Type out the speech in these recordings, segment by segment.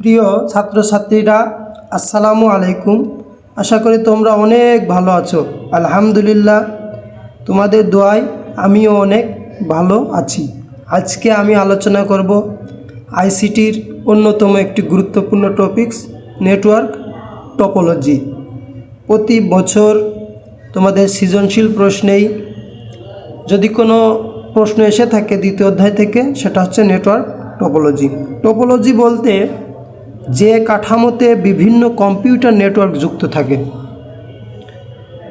প্রিয় ছাত্রছাত্রীরা, আসসালামু আলাইকুম। আশা করি তোমরা অনেক ভালো আছো। আলহামদুলিল্লাহ, তোমাদের দোয়ায় আমিও অনেক ভালো আছি। আজকে আমি আলোচনা করব আইসিটির অন্যতম একটি গুরুত্বপূর্ণ টপিকস, নেটওয়ার্ক টপোলজি। প্রতি বছর তোমাদের সৃজনশীল প্রশ্নেই যদি কোনো প্রশ্ন এসে থাকে দ্বিতীয় অধ্যায় থেকে, সেটা হচ্ছে নেটওয়ার্ক টপোলজি। টপোলজি বলতে যে কাঠামোতে বিভিন্ন কম্পিউটার নেটওয়ার্ক যুক্ত থাকে।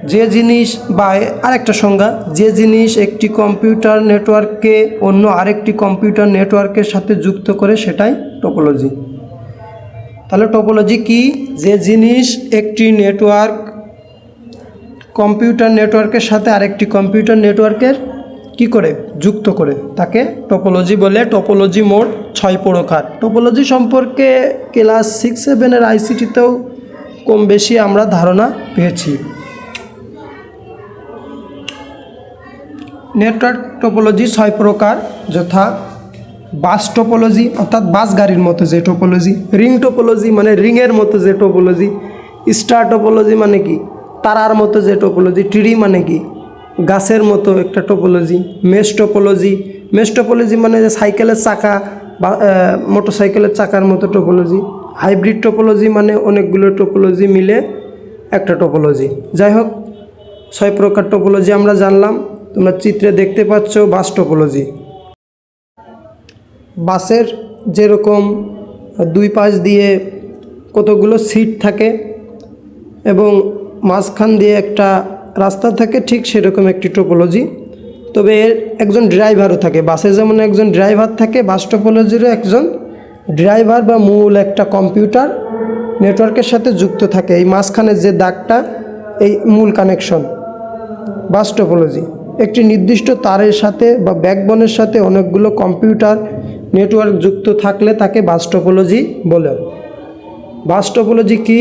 যে জিনিস বা আরেকটা সংজ্ঞা, যে জিনিস একটি কম্পিউটার নেটওয়ার্ককে অন্য আরেকটি কম্পিউটার নেটওয়ার্কের সাথে যুক্ত করে, সেটাই টপোলজি তাহলে টপোলজি কি? যে জিনিস একটি নেটওয়ার্ক কম্পিউটার নেটওয়ার্কের সাথে আরেকটি কম্পিউটার নেটওয়ার্কের কি করে? যুক্ত করে। তাকে টপোলজি বলে টপোলজি মোট ছয় প্রকার। টপোলজি সম্পর্কে ক্লাস সিক্স সেভেনের আইসিটিতেও কম বেশি আমরা ধারণা পেয়েছি। নেটওয়ার্ক টপোলজি ছয় প্রকার, যথা বাস টোপোলজি অর্থাৎ বাস গাড়ির মতো যে টোপোলজি রিং টোপোলজি মানে রিংয়ের মতো যে টোপোলজি স্টার টোপোলজি মানে কি? তারার মতো যে টোপোলজি ট্রি মানে কি? গাছের মতো একটা topology mesh topology mesh topology মানে যে সাইকেলের চাকা বা মোটর সাইকেলের চাকার মতো টোপোলজি হাইব্রিড টোপোলজি মানে অনেকগুলো টোপোলজি মিলে একটা টোপোলজি যাই হোক, ছয় প্রকার টোপোলজি আমরা জানলাম, তোমরা চিত্রে দেখতে পাচ্ছ বাস টোপোলজি বাসের যেরকম দুই পাশ দিয়ে কতগুলো সিট থাকে এবং মাঝখান দিয়ে একটা রাস্তা থাকে ঠিক সেরকম একটি টোপোলজি তবে এর একজন ড্রাইভারও থাকে। বাসে যেমন একজন ড্রাইভার থাকে, বাস টোপোলজিরও একজন ড্রাইভার বা মূল একটা কম্পিউটার নেটওয়ার্কের সাথে যুক্ত থাকে। এই মাঝখানের যে দাগটা, এই মূল কানেকশন বাস টোপোলজি একটি নির্দিষ্ট তারের সাথে বা ব্যাকবনের সাথে অনেকগুলো কম্পিউটার নেটওয়ার্ক যুক্ত থাকলে তাকে বাস টোপোলজি বলে। বাস টোপোলজি কি?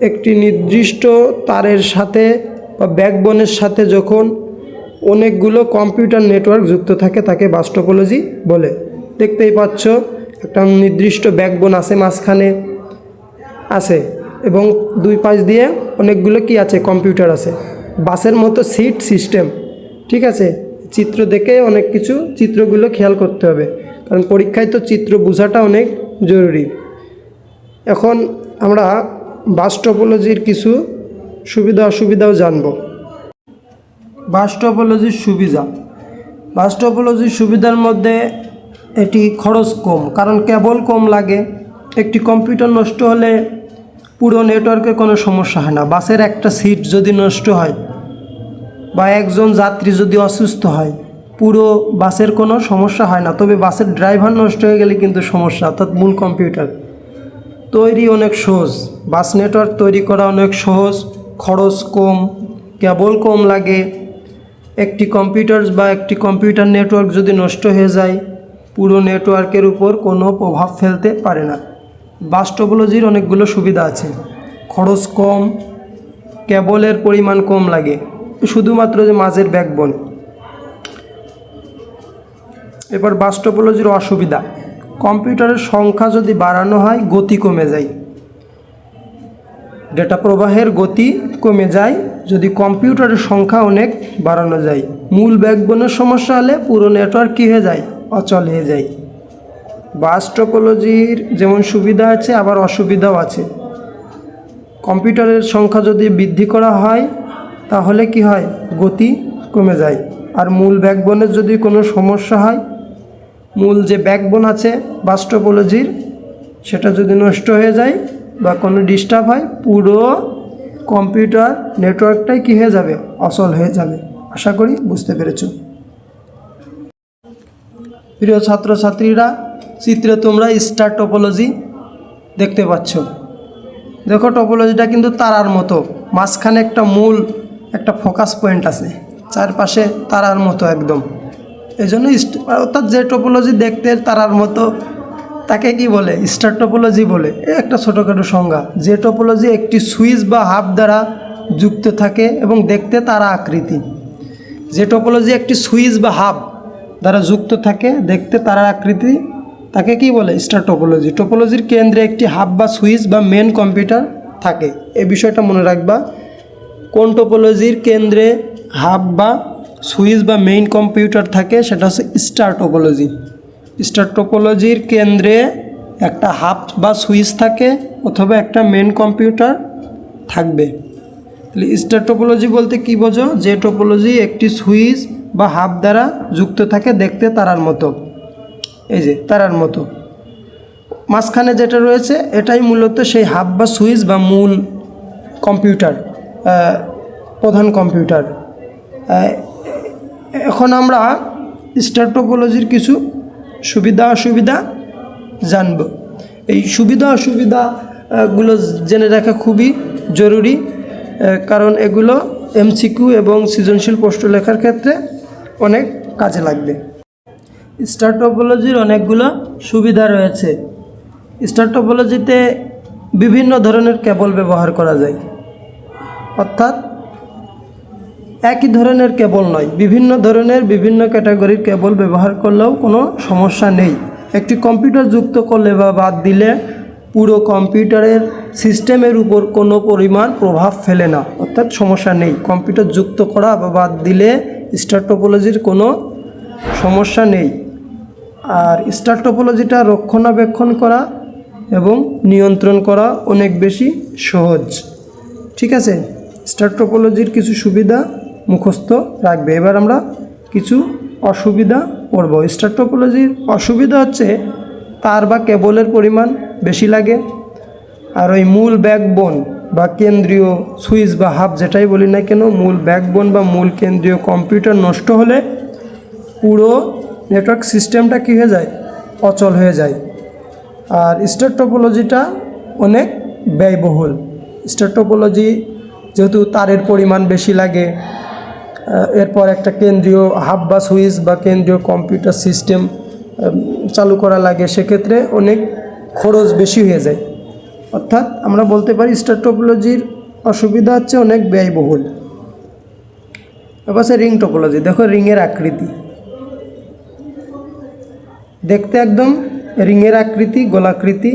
একটি নির্দিষ্ট তারের সাথে বা ব্যাকবোনের সাথে যখন অনেকগুলো কম্পিউটার নেটওয়ার্ক যুক্ত থাকে, তাকে বাস টোপোলজি বলে। দেখতেই পাচ্ছ, একটা নির্দিষ্ট ব্যাকবোন আছে, মাঝখানে আছে এবং দুই পাশ দিয়ে অনেকগুলো কি আছে কম্পিউটার আছে। বাসের মতো সিট সিস্টেম ঠিক আছে? চিত্র দেখে অনেক কিছু চিত্রগুলো খেয়াল করতে হবে, কারণ পরীক্ষায় তো চিত্র বোঝাটা অনেক জরুরি। এখন আমরা বাস টপোলজির কিছু সুবিধা অসুবিধাও জানব। বাস টপোলজির সুবিধা। বাস টপোলজির সুবিধার মধ্যে এটি খরচ কম, কারণ কেবল কম লাগে। একটি কম্পিউটার নষ্ট হলে পুরো নেটওয়ার্কে কোনো সমস্যা হয় না। বাসের একটা সিট যদি নষ্ট হয় বা একজন যাত্রী যদি অসুস্থ হয়, পুরো বাসের কোনো সমস্যা হয় না। তবে বাসের ড্রাইভার নষ্ট হয়ে গেলে কিন্তু সমস্যা, অর্থাৎ মূল কম্পিউটার। তৈরি অনেক সহজ, বাস নেটওয়ার্ক তৈরি করা অনেক সহজ। খরচ কম, কেবল কম লাগে। একটি কম্পিউটার বা একটি কম্পিউটার নেটওয়ার্ক যদি নষ্ট হয়ে যায়, পুরো নেটওয়ার্কের উপর কোনো প্রভাব ফেলতে পারে না। বাস টোপোলজির অনেকগুলো সুবিধা আছে। খরচ কম, কেবলের পরিমাণ কম লাগে। শুধুমাত্র যে মাঝের ব্যাকবোন এবার বাস টোপোলজির অসুবিধা। কম্পিউটারের সংখ্যা যদি বাড়ানো হয়, গতি কমে যায়। ডেটা প্রবাহের গতি কমে যায়, যদি কম্পিউটারের সংখ্যা অনেক বাড়ানো যায়। মূল ব্যাকবোনের সমস্যা হলে পুরো নেটওয়ার্ক কী হয়ে যায়? অচল হয়ে যায়। বাস টোপোলজির যেমন সুবিধা আছে, আবার অসুবিধাও আছে। কম্পিউটারের সংখ্যা যদি বৃদ্ধি করা হয়, তাহলে কি হয়? গতি কমে যায়। আর মূল ব্যাকবোনের যদি কোনো সমস্যা হয়, মূল যে ব্যাকবোন আছে, বাস টোপোলজির, সেটা যদি নষ্ট হয়ে যায় বা কোনো ডিস্টার্ব হয়, পুরো কম্পিউটার নেটওয়ার্কটাই কী হয়ে যাবে? অচল হয়ে যাবে। আশা করি বুঝতে পেরেছ। প্রিয় ছাত্রছাত্রীরা, চিত্রে তোমরা স্টার টপোলজি দেখতে পাচ্ছ। দেখো টপোলজিটা কিন্তু তারার মতো। মাঝখানে একটা মূল, একটা ফোকাস পয়েন্ট আছে। চারপাশে তারার মতো একদম। এই জন্য অর্থাৎ যে টপোলজি দেখতে তারার মতো তাকে কি বলে? স্টার টপোলজি বলে। একটা ছোটোখাটো সংজ্ঞা। যে টপোলজি একটি সুইচ বা হাব দ্বারা যুক্ত থাকে এবং দেখতে তারা আকৃতি। যে টপোলজি একটি সুইচ বা হাব দ্বারা যুক্ত থাকে, দেখতে তারা আকৃতি, তাকে কি বলে? Star topology. টোপোলজির কেন্দ্রে একটি হাব বা সুইচ বা মেন কম্পিউটার থাকে। এ বিষয়টা মনে রাখবা। কোন টোপোলজির কেন্দ্রে হাব বা সুইচ বা মেইন কম্পিউটার থাকে, সেটা হচ্ছে স্টার টোপোলজি। স্টার টোপোলজির কেন্দ্রে একটা হাব বা সুইচ থাকে অথবা একটা মেন কম্পিউটার থাকবে। তাহলে স্টার টোপোলজি বলতে কি বোঝো? যে টোপোলজি একটি সুইচ বা হাব দ্বারা যুক্ত থাকে দেখতে তারার মতো। এই যে, তারার মতো। মাঝখানে যেটা রয়েছে, এটাই মূলত সেই হাব বা সুইচ বা মূল কম্পিউটার প্রধান কম্পিউটার এখন আমরা স্টার টোপোলজির কিছু সুবিধা অসুবিধা জানব। এই সুবিধা অসুবিধা আহ, গুলো জেনে রাখা খুবই জরুরি কারণ এগুলো এমসিকিউ এবং সৃজনশীল প্রশ্ন লেখার ক্ষেত্রে অনেক কাজে লাগবে। স্টার টোপোলজির অনেকগুলো সুবিধা রয়েছে। স্টার টোপোলজিতে বিভিন্ন ধরনের কেবল ব্যবহার করা যায়। অর্থাৎ একই ধরনের কেবল নয়, বিভিন্ন ধরনের, বিভিন্ন ক্যাটাগরির কেবল ব্যবহার করলেও কোনো সমস্যা নেই। একটি কম্পিউটার যুক্ত করলে বা বাদ দিলে পুরো কম্পিউটারের সিস্টেমের উপর কোনো পরিমাণ প্রভাব ফেলে না, অর্থাৎ সমস্যা নেই। কম্পিউটার যুক্ত করা বা বাদ দিলে স্টার টোপোলজির কোনো সমস্যা নেই। আর স্টার টোপোলজিটা রক্ষণাবেক্ষণ করা এবং নিয়ন্ত্রণ করা অনেক বেশি সহজ। ঠিক আছে? স্টার টোপোলজির কিছু সুবিধা মুখস্থ রাখবে। এবার আমরা কিছু অসুবিধা পড়ব। স্টার টোপোলজির অসুবিধা হচ্ছে তার বা কেবলের পরিমাণ বেশি লাগে। আর ওই মূল ব্যাকবোন বা কেন্দ্রীয় সুইচ বা হাব যেটাই বলি না কেন, মূল ব্যাকবোন বা মূল কেন্দ্রীয় কম্পিউটার নষ্ট হলে পুরো নেটওয়ার্ক সিস্টেমটা কী হয়ে যায়? অচল হয়ে যায়। আর স্টার টোপোলজিটা অনেক ব্যয়বহুল। স্টার টোপোলজি যেহেতু তারের পরিমাণ বেশি লাগে এরপর একটা কেন্দ্রীয় হাব বা সুইচ বা কেন্দ্রীয় কম্পিউটার সিস্টেম চালু করা লাগে, সেক্ষেত্রে অনেক খরচ বেশি হয়ে যায়। অর্থাৎ আমরা বলতে পারি স্টার অসুবিধা হচ্ছে অনেক ব্যয়বহুল। এবার রিং টোপোলজি, দেখো রিংয়ের আকৃতি। দেখতে একদম রিংয়ের আকৃতি, গোলাকৃতি।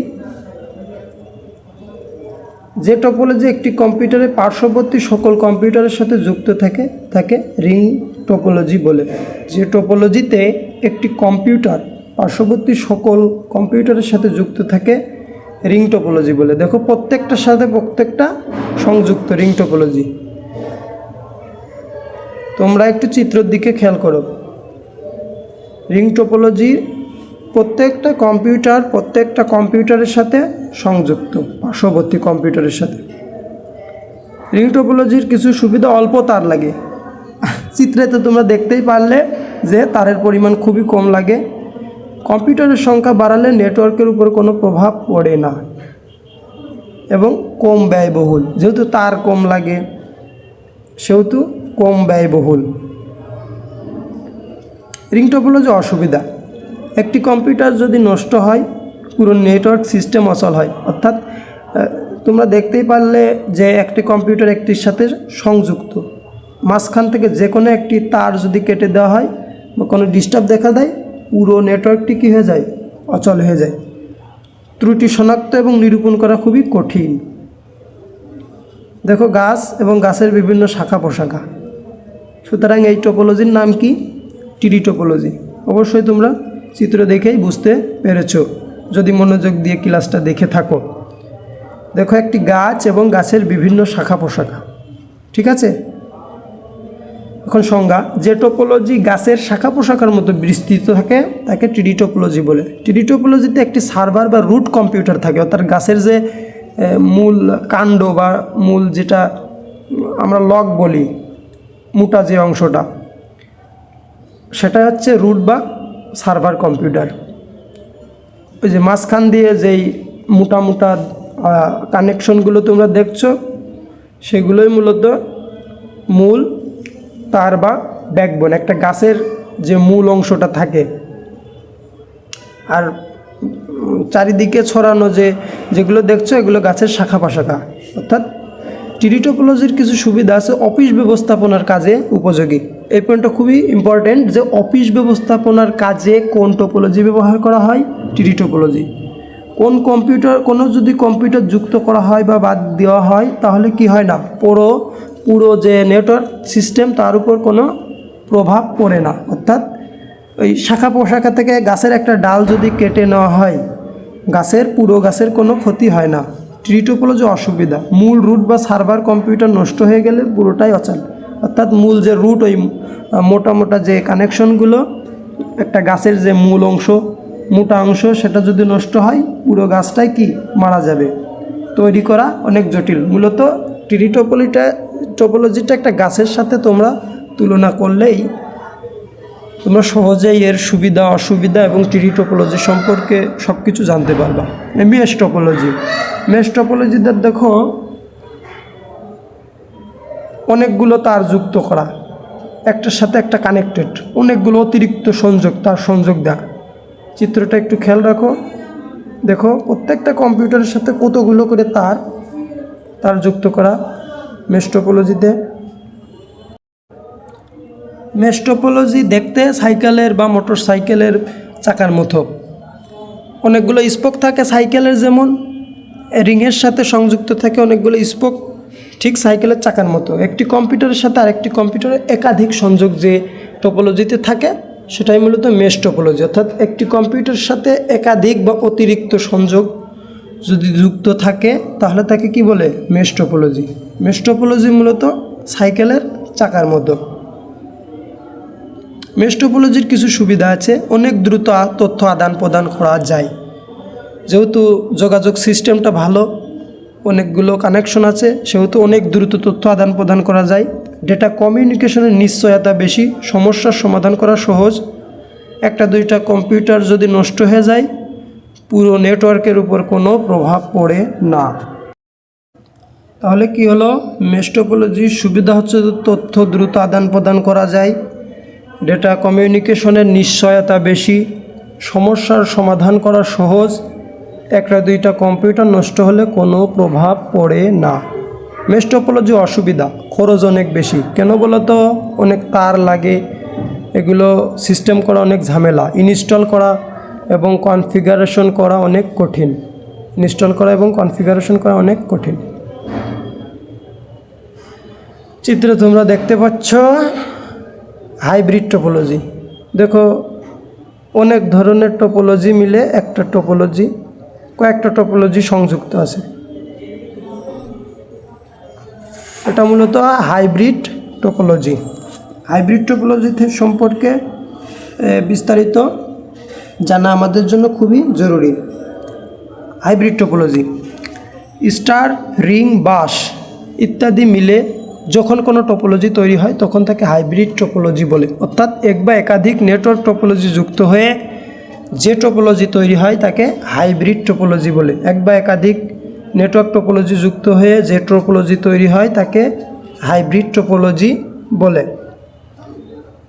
যে টোপোলজি একটি কম্পিউটারে পার্শ্ববর্তী সকল কম্পিউটারের সাথে যুক্ত থাকে তাকে রিং টোপোলজি বলে। যে টোপোলজিতে একটি কম্পিউটার, পার্শ্ববর্তী সকল কম্পিউটারের সাথে যুক্ত থাকে, রিং টোপোলজি বলে। দেখো, প্রত্যেকটার সাথে প্রত্যেকটা সংযুক্ত রিং টোপোলজি। তোমরা একটু চিত্রের দিকে খেয়াল করো। রিং টোপোলজি প্রত্যেকটা কম্পিউটার, প্রত্যেকটা কম্পিউটারের সাথে সংযুক্ত, পার্শ্ববর্তী কম্পিউটারের সাথে। রিং টোপোলজির কিছু সুবিধা, অল্প তার লাগে। চিত্রে তো তোমরা দেখতেই পারলে যে তারের পরিমাণ খুবই কম লাগে। কম্পিউটারের সংখ্যা বাড়ালে নেটওয়ার্কের উপর কোনো প্রভাব পড়ে না এবং কম ব্যয়বহুল। যেহেতু তার কম লাগে, সেহেতু কম ব্যয়বহুল। রিং টোপোলজি অসুবিধা। একটি কম্পিউটার যদি নষ্ট হয়, পুরো নেটওয়ার্ক সিস্টেম অচল হয়। অর্থাৎ তোমরা দেখতেই পারলে যে একটি কম্পিউটার একটির সাথে সংযুক্ত। মাঝখান থেকে যে কোনো একটি তার যদি কেটে দেওয়া হয় বা কোনো ডিস্টার্ব দেখা দেয়, পুরো নেটওয়ার্কটি কী হয়ে যায়? অচল হয়ে যায়। ত্রুটি শনাক্ত এবং নিরূপণ করা খুবই কঠিন। দেখো গাছ এবং গাছের বিভিন্ন শাখা পোশাখা সুতরাং এই টোপোলজির নাম কি? টিডি টোপোলজি অবশ্যই তোমরা চিত্র দেখেই বুঝতে পেরেছ, যদি মনোযোগ দিয়ে ক্লাসটা দেখে থাকো। দেখো একটি গাছ এবং গাছের বিভিন্ন শাখা পোশাখা ঠিক আছে? এখন সংজ্ঞা, যে টোপোলজি গাছের শাখা পোশাখার মতো বিস্তৃত থাকে, তাকে টিডি টোপোলজি বলে। টিডি টোপোলজিতে একটি সার্ভার বা রুট কম্পিউটার থাকে, অর্থাৎ গাছের যে মূল কাণ্ড বা মূল যেটা আমরা লগ বলি, মোটা যে অংশটা, সেটা হচ্ছে রুট বা সার্ভার কম্পিউটার ওই যে মাঝখান দিয়ে যেই মোটা মোটা কানেকশনগুলো তোমরা দেখছ, সেগুলোই মূলত মূল তার বা ব্যাকবোন একটা গাছের যে মূল অংশটা থাকে। আর চারিদিকে ছড়ানো যে, যেগুলো দেখছ, এগুলো গাছের শাখা পাশাখা। অর্থাৎ টিরিটোপোলজির কিছু সুবিধা আছে অফিস ব্যবস্থাপনার কাজে উপযোগী। এই পয়েন্টটা খুবই ইম্পর্টেন্ট যে অফিস ব্যবস্থাপনার কাজে কোন টোপোলজি ব্যবহার করা হয়? টিরিটোপোলজি। কোন কম্পিউটার কোনো যদি কম্পিউটার যুক্ত করা হয় বা বাদ দেওয়া হয়, তাহলে কি হয় না? পুরো পুরো যে নেটওয়ার্ক সিস্টেম তার উপর কোনো প্রভাব পড়ে না। অর্থাৎ ওই শাখা পোশাখা থেকে গাছের একটা ডাল যদি কেটে নেওয়া হয়, গাছের, পুরো গাছের কোনো ক্ষতি হয় না। ট্রিটোপোলজি অসুবিধা। মূল রুট বা সার্ভার কম্পিউটার নষ্ট হয়ে গেলে পুরোটাই অচল। অর্থাৎ মূল যে রুট ওই মোটা মোটা যে কানেকশনগুলো একটা গাছের যে মূল অংশ, মোটা অংশ, সেটা যদি নষ্ট হয়, পুরো গাছটাই কি? মারা যাবে। তৈরি করা অনেক জটিল। মূলত টিরিটোপোলিটা টোপোলজিটা একটা গাছের সাথে তোমরা তুলনা করলেই তোমরা সহজেই এর সুবিধা, অসুবিধা এবং টিরি টোপোলজি সম্পর্কে সব কিছু জানতে পারবা। মেশ টোপোলজি মেশ টোপোলজিদের দেখো, অনেকগুলো তার যুক্ত করা। একটার সাথে একটা কানেক্টেড অনেকগুলো অতিরিক্ত সংযোগ, তার সংযোগ দেওয়া চিত্রটা একটু খেয়াল রাখো। দেখো, প্রত্যেকটা কম্পিউটারের সাথে কতগুলো করে তার তার যুক্ত করা। মেশ টোপোলজিতে মেস্টোপোলজি দেখতে সাইকেলের বা মোটর সাইকেলের চাকার মতো। অনেকগুলো স্পোক থাকে সাইকেলের যেমন, রিংয়ের সাথে সংযুক্ত থাকে অনেকগুলো স্পোক ঠিক সাইকেলের চাকার মতো। একটি কম্পিউটারের সাথে আরেকটি কম্পিউটারের একাধিক সংযোগ যে টোপোলজিতে থাকে, সেটাই মূলত মেশ টোপোলজি অর্থাৎ একটি কম্পিউটারের সাথে একাধিক বা অতিরিক্ত সংযোগ যদি যুক্ত থাকে, তাহলে তাকে কি বলে? মেশ টোপোলজি মেশ টোপোলজি মূলত সাইকেলের চাকার মতো। মেস্টোপোলজির কিছু সুবিধা আছে। অনেক দ্রুত তথ্য আদান প্রদান করা যায়। যেহেতু যোগাযোগ সিস্টেমটা ভালো, অনেকগুলো কানেকশন আছে, সেহেতু অনেক দ্রুত তথ্য আদান প্রদান করা যায়। ডেটা কমিউনিকেশনের নিশ্চয়তা বেশি, সমস্যার সমাধান করা সহজ। একটা দুইটা কম্পিউটার যদি নষ্ট হয়ে যায় পুরো নেটওয়ার্কের উপর কোনো প্রভাব পড়ে না। তাহলে কি হলো? মেস্টোপোলজির সুবিধা হচ্ছে তথ্য দ্রুত আদান প্রদান করা যায় ডেটা কমিউনিকেশনের নিশ্চয়তা বেশি, সমস্যার সমাধান করা সহজ, একটা দুইটা কম্পিউটার নষ্ট হলে কোনো প্রভাব পড়ে না। মেস্টোপোলজি অসুবিধা, খরচ অনেক বেশি। কেন বলো তো অনেক তার লাগে, এগুলো সিস্টেম করা অনেক ঝামেলা। ইনস্টল করা এবং কনফিগারেশন করা অনেক কঠিন। ইনস্টল করা এবং কনফিগারেশন করা অনেক কঠিন। চিত্রে তোমরা দেখতে পাচ্ছ হাইব্রিড টোপোলজি দেখো, অনেক ধরনের টোপোলজি মিলে একটা টোপোলজি কয়েকটা টোপোলজি সংযুক্ত আছে। এটা মূলত হাইব্রিড টোপোলজি হাইব্রিড টোপোলজি সম্পর্কে বিস্তারিত জানা আমাদের জন্য খুবই জরুরি। Hybrid topology star ring bus ইত্যাদি মিলে যখন কোনো টোপোলজি তৈরি হয় তখন তাকে হাইব্রিড টোপোলজি বলে। অর্থাৎ এক বা একাধিক নেটওয়ার্ক টোপোলজি যুক্ত হয়ে যে টোপোলজি তৈরি হয় তাকে হাইব্রিড টোপোলজি বলে। এক বা একাধিক নেটওয়ার্ক টোপোলজি যুক্ত হয়ে যে টোপোলজি তৈরি হয় তাকে হাইব্রিড টোপোলজি বলে।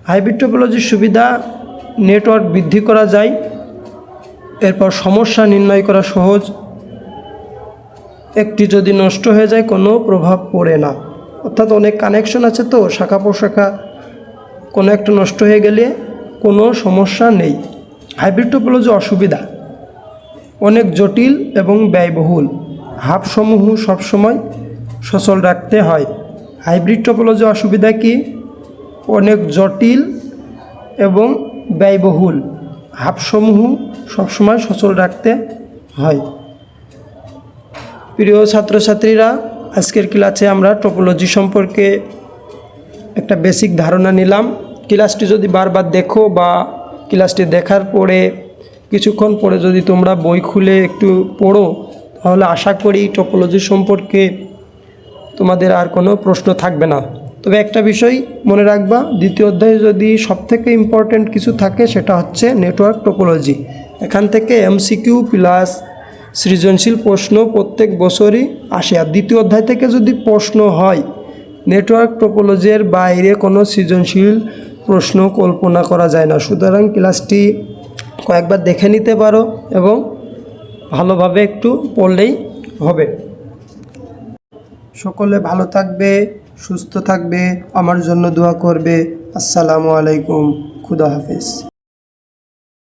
হাইব্রিড টোপোলজির সুবিধা নেটওয়ার্ক বৃদ্ধি করা যায়, এরপর সমস্যা নির্ণয় করা সহজ। একটি যদি নষ্ট হয়ে যায়, কোনো প্রভাব পড়ে না। অর্থাৎ অনেক কানেকশন আছে তো, শাখা প্রশাখা, কোনো একটা নষ্ট হয়ে গেলে কোনো সমস্যা নেই। হাইব্রিড টোপোলজি অসুবিধা। অনেক জটিল এবং ব্যয়বহুল। হাবসমূহ সবসময় সচল রাখতে হয়। হাইব্রিড টোপোলজি অসুবিধা কি? অনেক জটিল এবং ব্যয়বহুল। হাবসমূহ সবসময় সচল রাখতে হয়। প্রিয় ছাত্রছাত্রীরা, আজকের ক্লাসে আমরা টোপোলজি সম্পর্কে একটা বেসিক ধারণা নিলাম। ক্লাসটি যদি বারবার দেখো বা ক্লাসটি দেখার পরে, কিছুক্ষণ পরে যদি তোমরা বই খুলে একটু পড়ো, তাহলে আশা করি টোপোলজি সম্পর্কে তোমাদের আর কোনো প্রশ্ন থাকবে না। তবে একটা বিষয় মনে রাখবা, দ্বিতীয় অধ্যায়ে যদি সবথেকে ইম্পর্ট্যান্ট কিছু থাকে সেটা হচ্ছে নেটওয়ার্ক টোপোলজি এখান থেকে এমসিকিউ প্লাস সৃজনশীল প্রশ্ন প্রত্যেক বছরই আসে। আর দ্বিতীয় অধ্যায় থেকে যদি প্রশ্ন হয় নেটওয়ার্ক টোপোলজির বাইরে কোনো সৃজনশীল প্রশ্ন কল্পনা করা যায় না। সুতরাং ক্লাসটি কয়েকবার দেখে নিতে পারো এবং ভালোভাবে একটু পড়লেই হবে। সকলে ভালো থাকবে। সুস্থ থাকবে আমার জন্য দোয়া করবে। আসসালামু আলাইকুম খুদা হাফিজ।